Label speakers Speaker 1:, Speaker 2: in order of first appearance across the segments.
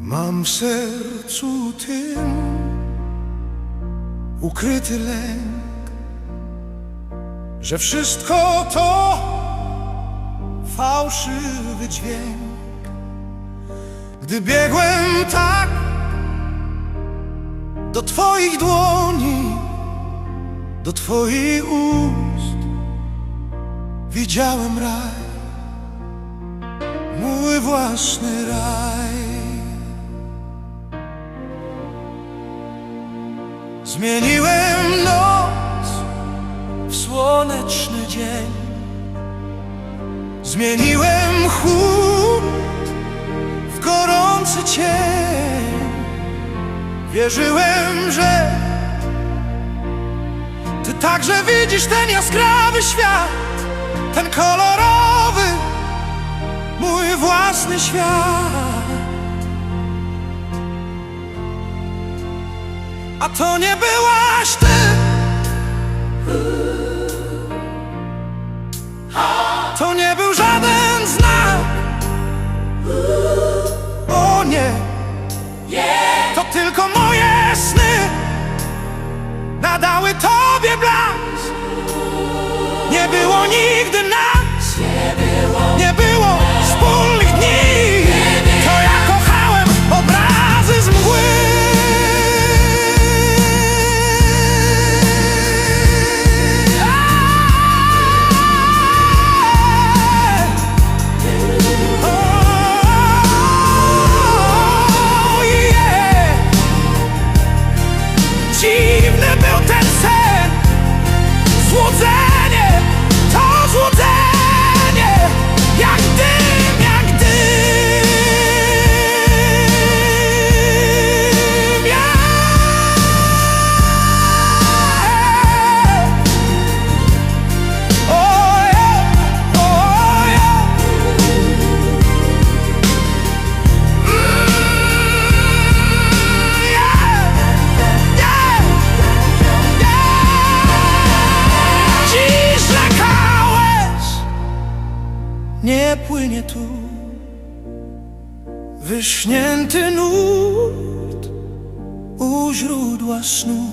Speaker 1: Mam w sercu tym ukryty lęk, że wszystko to fałszywy dźwięk. Gdy biegłem tak do Twoich dłoni, do Twoich ust, widziałem raj, mój własny raj. Zmieniłem noc w słoneczny dzień. Zmieniłem chłód w gorący cień. Wierzyłem, że Ty także widzisz ten jaskrawy świat, ten kolorowy, mój własny świat. A to nie byłaś ty. To nie był żaden znak. O nie. To tylko było nigdy nas. Nie było. Wspólnych Nie płynie tu Wyśnięty nurt U źródła snu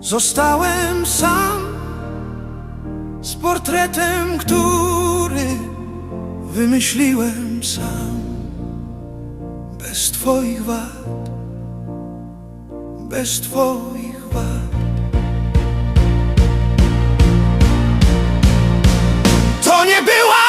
Speaker 1: Zostałem sam Z portretem, który Wymyśliłem sam bez Twoich wad, bez Twoich wad. Nie była